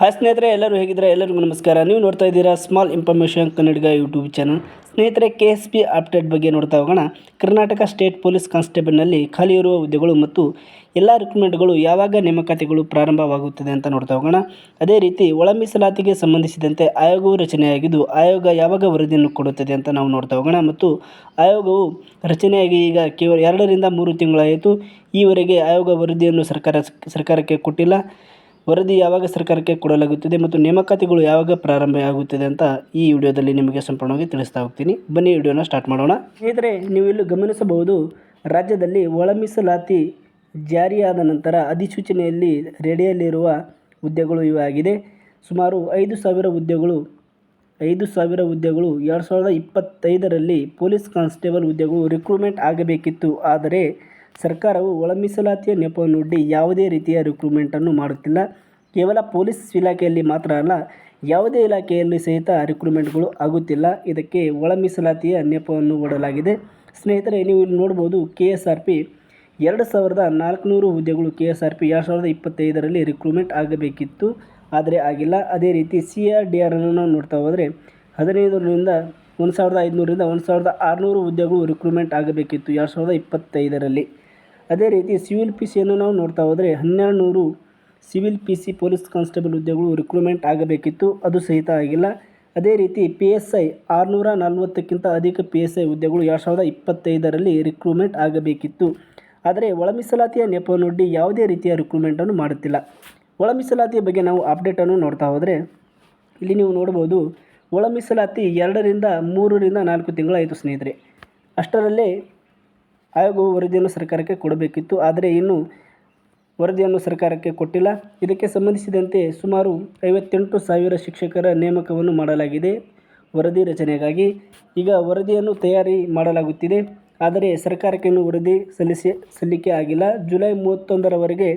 Hi ಸ್ನೇಹಿತರೆ, ಎಲ್ಲರೂ ಹೇಗಿದ್ದೀರಾ? ಎಲ್ಲರಿಗೂ ನಮಸ್ಕಾರ. ನೀವು ನೋಡ್ತಾ ಇದ್ದೀರಾ small information Kannadiga YouTube channel ಸ್ನೇಹಿತರೆ ಕೆ ಎಸ್ ಪಿ ಅಪ್ಡೇಟ್ ಬಗ್ಗೆ ನೋಡ್ತಾ ಹೋಗೋಣ. ಕರ್ನಾಟಕ ಸ್ಟೇಟ್ ಪೊಲೀಸ್ ಕಾನ್ಸ್ಟೇಬಲ್ನಲ್ಲಿ ಖಾಲಿ ಇರುವ ಹುದ್ದೆಗಳು ಮತ್ತು ಎಲ್ಲ ರಿಕ್ರೂಟ್ಮೆಂಟ್ಗಳು ಯಾವಾಗ ನೇಮಕಾತಿಗಳು ಪ್ರಾರಂಭವಾಗುತ್ತದೆ ಅಂತ ನೋಡ್ತಾ ಹೋಗೋಣ. ಅದೇ ರೀತಿ, ಒಳ ಮೀಸಲಾತಿಗೆ ಸಂಬಂಧಿಸಿದಂತೆ ಆಯೋಗವು ರಚನೆಯಾಗಿದ್ದು, ಆಯೋಗ ಯಾವಾಗ ವರದಿಯನ್ನು ಕೊಡುತ್ತದೆ ಅಂತ ನಾವು ನೋಡ್ತಾ ಹೋಗೋಣ. ಮತ್ತು ಆಯೋಗವು ರಚನೆಯಾಗಿ ಈಗ ಕೇವಲ ಎರಡರಿಂದ ಮೂರು ತಿಂಗಳಾಯಿತು. ಈವರೆಗೆ ಆಯೋಗ ವರದಿಯನ್ನು ಸರ್ಕಾರ, ಸರ್ಕಾರಕ್ಕೆ ಕೊಟ್ಟಿಲ್ಲ. ವರದಿ ಯಾವಾಗ ಸರ್ಕಾರಕ್ಕೆ ಕೊಡಲಾಗುತ್ತದೆ ಮತ್ತು ನೇಮಕಾತಿಗಳು ಯಾವಾಗ ಪ್ರಾರಂಭ ಆಗುತ್ತದೆ ಅಂತ ಈ ವಿಡಿಯೋದಲ್ಲಿ ನಿಮಗೆ ಸಂಪೂರ್ಣವಾಗಿ ತಿಳಿಸ್ತಾ ಹೋಗ್ತೀನಿ. ಬನ್ನಿ ವಿಡಿಯೋನ ಸ್ಟಾರ್ಟ್ ಮಾಡೋಣ. ಸ್ನೇಹಿತರೆ ನೀವು ಇಲ್ಲಿ ಗಮನಿಸಬಹುದು, ರಾಜ್ಯದಲ್ಲಿ ಒಳ ಮೀಸಲಾತಿ ಜಾರಿಯಾದ ನಂತರ ಅಧಿಸೂಚನೆಯಲ್ಲಿ ರೆಡಿಯಲ್ಲಿರುವ ಹುದ್ದೆಗಳು ಇವಾಗಿದೆ ಸುಮಾರು ಐದು ಸಾವಿರ ಹುದ್ದೆಗಳು, ಐದು ಸಾವಿರ ಹುದ್ದೆಗಳು, ಎರಡು ಸಾವಿರದ ಇಪ್ಪತ್ತೈದರಲ್ಲಿ ಪೊಲೀಸ್ ಕಾನ್ಸ್ಟೇಬಲ್ ಹುದ್ದೆಗಳು ರಿಕ್ರೂಟ್ಮೆಂಟ್ ಆಗಬೇಕಿತ್ತು. ಆದರೆ ಸರ್ಕಾರವು ಒಳ ಮೀಸಲಾತಿಯ ನೆಪವನ್ನೊಡ್ಡಿ ಯಾವುದೇ ರೀತಿಯ ರಿಕ್ರೂಟ್ಮೆಂಟನ್ನು ಮಾಡುತ್ತಿಲ್ಲ. ಕೇವಲ ಪೊಲೀಸ್ ಇಲಾಖೆಯಲ್ಲಿ ಮಾತ್ರ ಅಲ್ಲ, ಯಾವುದೇ ಇಲಾಖೆಯಲ್ಲಿ ಸಹಿತ ರಿಕ್ರೂಟ್ಮೆಂಟ್ಗಳು ಆಗುತ್ತಿಲ್ಲ. ಇದಕ್ಕೆ ಒಳ ಮೀಸಲಾತಿಯ ನೆಪವನ್ನು ಒಡಲಾಗಿದೆ ಸ್ನೇಹಿತರೆ, ನೀವು ಇಲ್ಲಿ ನೋಡ್ಬೋದು ಕೆ ಎಸ್ ಆರ್ ಪಿ ಎರಡು ಸಾವಿರದ ನಾಲ್ಕುನೂರು ಹುದ್ದೆಗಳು ಕೆ ಎಸ್ ಆರ್ ಪಿ ಎರಡು ಸಾವಿರದ ಇಪ್ಪತ್ತೈದರಲ್ಲಿ ರಿಕ್ರೂಟ್ಮೆಂಟ್ ಆಗಬೇಕಿತ್ತು, ಆದರೆ ಆಗಿಲ್ಲ. ಅದೇ ರೀತಿ ಸಿ ಆರ್ ಡಿ ಆರನ್ನು ನಾವು ನೋಡ್ತಾ ಹೋದರೆ ಹದಿನೈದರಿಂದ ಒಂದು ಸಾವಿರದ ಐದುನೂರಿಂದ ಒಂದು ಸಾವಿರದ ಆರುನೂರು ಹುದ್ದೆಗಳು ರಿಕ್ರೂಟ್ಮೆಂಟ್ ಆಗಬೇಕಿತ್ತು ಎರಡು ಸಾವಿರದ ಇಪ್ಪತ್ತೈದರಲ್ಲಿ. ಅದೇ ರೀತಿ ಸಿವಿಲ್ ಪಿ ಸಿಯನ್ನು ನಾವು ನೋಡ್ತಾ ಹೋದರೆ ಹನ್ನೆರಡು ನೂರು civil P C police constable ಹುದ್ದೆಗಳು ರಿಕ್ರೂಟ್ಮೆಂಟ್ ಆಗಬೇಕಿತ್ತು. ಅದು ಸಹಿತ ಆಗಿಲ್ಲ. ಅದೇ ರೀತಿ ಪಿ ಎಸ್ ಐ ಆರುನೂರ ನಲವತ್ತಕ್ಕಿಂತ ಅಧಿಕ ಪಿ ಎಸ್ ಐ ಹುದ್ದೆಗಳು ಎರಡು ಸಾವಿರದ ಇಪ್ಪತ್ತೈದರಲ್ಲಿ ರಿಕ್ರೂಟ್ಮೆಂಟ್ ಆಗಬೇಕಿತ್ತು. ಆದರೆ ಒಳ ಮೀಸಲಾತಿಯ ನೆಪವನ್ನೊಡ್ಡಿ ಯಾವುದೇ ರೀತಿಯ ರಿಕ್ರೂಟ್ಮೆಂಟನ್ನು ಮಾಡುತ್ತಿಲ್ಲ. ಒಳ ಮೀಸಲಾತಿಯ ಬಗ್ಗೆ ನಾವು ಅಪ್ಡೇಟನ್ನು ನೋಡ್ತಾ ಹೋದರೆ ಇಲ್ಲಿ ನೀವು ನೋಡ್ಬೋದು ಒಳ ಮೀಸಲಾತಿ ಎರಡರಿಂದ ಮೂರರಿಂದ ನಾಲ್ಕು ತಿಂಗಳಾಯಿತು ಸ್ನೇಹಿತರೆ. ಅಷ್ಟರಲ್ಲೇ ಆಯೋಗವು ವರದಿಯನ್ನು ಸರ್ಕಾರಕ್ಕೆ ಕೊಡಬೇಕಿತ್ತು, ಆದರೆ ಇನ್ನೂ ವರದಿಯನ್ನು ಸರ್ಕಾರಕ್ಕೆ ಕೊಟ್ಟಿಲ್ಲ. ಇದಕ್ಕೆ ಸಂಬಂಧಿಸಿದಂತೆ ಸುಮಾರು ಐವತ್ತೆಂಟು ಸಾವಿರ ಶಿಕ್ಷಕರ ನೇಮಕವನ್ನು ಮಾಡಲಾಗಿದೆ. ವರದಿ ರಚನೆಗಾಗಿ ಈಗ ವರದಿಯನ್ನು ತಯಾರಿ ಮಾಡಲಾಗುತ್ತಿದೆ. ಆದರೆ ಸರ್ಕಾರಕ್ಕೆ ಇನ್ನೂ ವರದಿ ಸಲ್ಲಿಸಿ, ಸಲ್ಲಿಕೆ ಆಗಿಲ್ಲ. ಜುಲೈ ಮೂವತ್ತೊಂದರವರೆಗೆ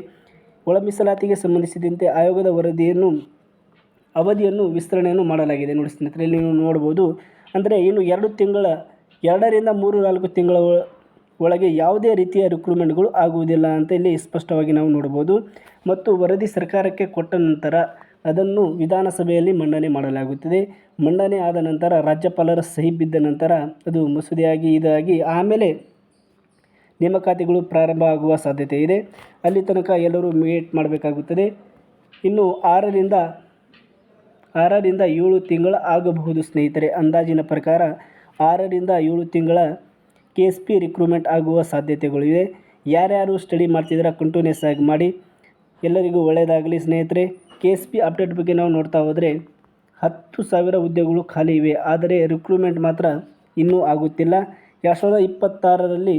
ಒಳ ಮೀಸಲಾತಿಗೆ ಸಂಬಂಧಿಸಿದಂತೆ ಆಯೋಗದ ವರದಿಯನ್ನು, ಅವಧಿಯನ್ನು ವಿಸ್ತರಣೆಯನ್ನು ಮಾಡಲಾಗಿದೆ. ನೋಡಿ ಸ್ನೇಹಿತರೆ ನೀವು ನೋಡ್ಬೋದು. ಅಂದರೆ ಇನ್ನು ಎರಡು ತಿಂಗಳ, ಎರಡರಿಂದ ಮೂರು ನಾಲ್ಕು ತಿಂಗಳ ಒಳಗೆ ಯಾವುದೇ ರೀತಿಯ ರಿಕ್ರೂಟ್ಮೆಂಟ್ಗಳು ಆಗುವುದಿಲ್ಲ ಅಂತ ಇಲ್ಲಿ ಸ್ಪಷ್ಟವಾಗಿ ನಾವು ನೋಡ್ಬೋದು ಮತ್ತು ವರದಿ ಸರ್ಕಾರಕ್ಕೆ ಕೊಟ್ಟ ನಂತರ ಅದನ್ನು ವಿಧಾನಸಭೆಯಲ್ಲಿ ಮಂಡನೆ ಮಾಡಲಾಗುತ್ತದೆ. ಮಂಡನೆ ಆದ ನಂತರ ರಾಜ್ಯಪಾಲರ ಸಹಿ ಬಿದ್ದ ನಂತರ ಅದು ಮಸೂದೆಯಾಗಿ ಇದಾಗಿ ಆಮೇಲೆ ನೇಮಕಾತಿಗಳು ಪ್ರಾರಂಭ ಆಗುವ ಸಾಧ್ಯತೆ ಇದೆ. ಅಲ್ಲಿ ತನಕ ಎಲ್ಲರೂ ಮೀಟ್ ಮಾಡಬೇಕಾಗುತ್ತದೆ. ಇನ್ನು ಆರರಿಂದ ಆರರಿಂದ ಏಳು ತಿಂಗಳ ಆಗಬಹುದು ಸ್ನೇಹಿತರೆ. ಅಂದಾಜಿನ ಪ್ರಕಾರ ಆರರಿಂದ ಏಳು ತಿಂಗಳ ಕೆ ಎಸ್ ಪಿ ರಿಕ್ರೂಟ್ಮೆಂಟ್ ಆಗುವ ಸಾಧ್ಯತೆಗಳಿವೆ ಯಾರ್ಯಾರು ಸ್ಟಡಿ ಮಾಡ್ತಿದ್ದೀರಾ ಕಂಟಿನ್ಯೂಸ್ ಆಗಿ ಮಾಡಿ. ಎಲ್ಲರಿಗೂ ಒಳ್ಳೆಯದಾಗಲಿ ಸ್ನೇಹಿತರೆ. ಕೆ ಎಸ್ ಪಿ ಅಪ್ಡೇಟ್ ಬಗ್ಗೆ ನಾವು ನೋಡ್ತಾ ಹೋದರೆ ಹತ್ತು ಸಾವಿರ ಹುದ್ದೆಗಳು ಖಾಲಿ ಇವೆ. ಆದರೆ ರಿಕ್ರೂಟ್ಮೆಂಟ್ ಮಾತ್ರ ಇನ್ನೂ ಆಗುತ್ತಿಲ್ಲ. ಎರಡು ಸಾವಿರದ ಇಪ್ಪತ್ತಾರರಲ್ಲಿ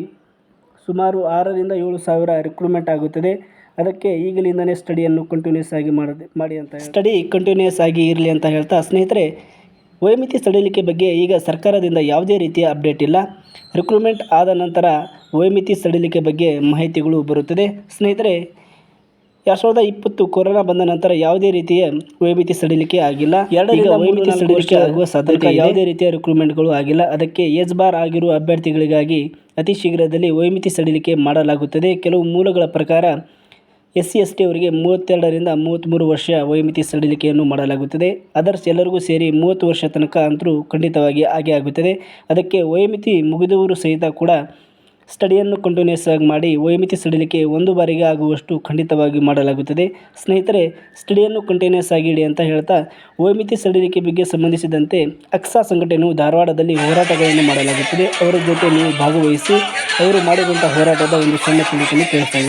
ಸುಮಾರು ಆರರಿಂದ ಏಳು ಸಾವಿರ ರಿಕ್ರೂಟ್ಮೆಂಟ್ ಆಗುತ್ತದೆ. ಅದಕ್ಕೆ ಈಗಲಿಂದನೇ ಸ್ಟಡಿಯನ್ನು ಕಂಟಿನ್ಯೂಸ್ ಆಗಿ ಮಾಡಿ ಮಾಡಿ ಅಂತ ಸ್ಟಡಿ ಕಂಟಿನ್ಯೂಸ್ ಆಗಿ ಇರಲಿ ಅಂತ ಹೇಳ್ತಾ ಸ್ನೇಹಿತರೆ ವಯೋಮಿತಿ ಸಡಿಲಿಕೆ ಬಗ್ಗೆ ಈಗ ಸರ್ಕಾರದಿಂದ ಯಾವುದೇ ರೀತಿಯ ಅಪ್ಡೇಟ್ ಇಲ್ಲ. ರಿಕ್ರೂಟ್ಮೆಂಟ್ ಆದ ನಂತರ ವಯೋಮಿತಿ ಸಡಿಲಿಕೆ ಬಗ್ಗೆ ಮಾಹಿತಿಗಳು ಬರುತ್ತದೆ. ಸ್ನೇಹಿತರೆ ಎರಡು ಸಾವಿರದ ಇಪ್ಪತ್ತು ಕೊರೋನಾ ಬಂದ ನಂತರ ಯಾವುದೇ ರೀತಿಯ ವಯೋಮಿತಿ ಸಡಿಲಿಕೆ ಆಗಿಲ್ಲ. ಎರಡರಿಂದ ವಯೋಮಿತಿ ಸಡಿಲಿಕೆ ಆಗುವ ಸಾಧ್ಯತೆ ಯಾವುದೇ ರೀತಿಯ ರಿಕ್ರೂಟ್ಮೆಂಟ್ಗಳು ಆಗಿಲ್ಲ. ಅದಕ್ಕೆ ಏಜ್ ಬಾರ್ ಆಗಿರುವ ಅಭ್ಯರ್ಥಿಗಳಿಗಾಗಿ ಅತಿ ಶೀಘ್ರದಲ್ಲಿ ವಯೋಮಿತಿ ಸಡಿಲಿಕೆ ಮಾಡಲಾಗುತ್ತದೆ. ಕೆಲವು ಮೂಲಗಳ ಪ್ರಕಾರ ಎಸ್ ಸಿ ಎಸ್ ಟಿ ಅವರಿಗೆ ಮೂವತ್ತೆರಡರಿಂದ ಮೂವತ್ತ್ಮೂರು ವರ್ಷ ವಯೋಮಿತಿ ಸಡಿಲಿಕೆಯನ್ನು ಮಾಡಲಾಗುತ್ತದೆ. ಅದರ್ಸ್ ಎಲ್ಲರಿಗೂ ಸೇರಿ ಮೂವತ್ತು ವರ್ಷ ತನಕ ಅಂತರೂ ಖಂಡಿತವಾಗಿ ಹಾಗೆ ಆಗುತ್ತದೆ. ಅದಕ್ಕೆ ವಯೋಮಿತಿ ಮುಗಿದವರು ಸಹಿತ ಕೂಡ ಸ್ಟಡಿಯನ್ನು ಕಂಟಿನ್ಯೂಸ್ ಆಗಿ ಮಾಡಿ ವಯೋಮಿತಿ ಸಡಿಲಿಕೆ ಒಂದು ಬಾರಿಗೆ ಆಗುವಷ್ಟು ಖಂಡಿತವಾಗಿ ಮಾಡಲಾಗುತ್ತದೆ. ಸ್ನೇಹಿತರೆ, ಸ್ಟಡಿಯನ್ನು ಕಂಟಿನ್ಯೂಸ್ ಆಗಿ ಇಡಿ ಅಂತ ಹೇಳ್ತಾ ವಯೋಮಿತಿ ಸಡಿಲಿಕೆ ಬಗ್ಗೆ ಸಂಬಂಧಿಸಿದಂತೆ ಅಕ್ಸಾ ಸಂಘಟನೆಯು ಧಾರವಾಡದಲ್ಲಿ ಹೋರಾಟಗಳನ್ನು ಮಾಡಲಾಗುತ್ತದೆ. ಅವರ ಜೊತೆ ನೀವು ಭಾಗವಹಿಸಿ ಅವರು ಮಾಡಿದಂಥ ಹೋರಾಟದ ಒಂದು ಸಣ್ಣ ತಿಳಿಸಲು ಕೇಳ್ತಾ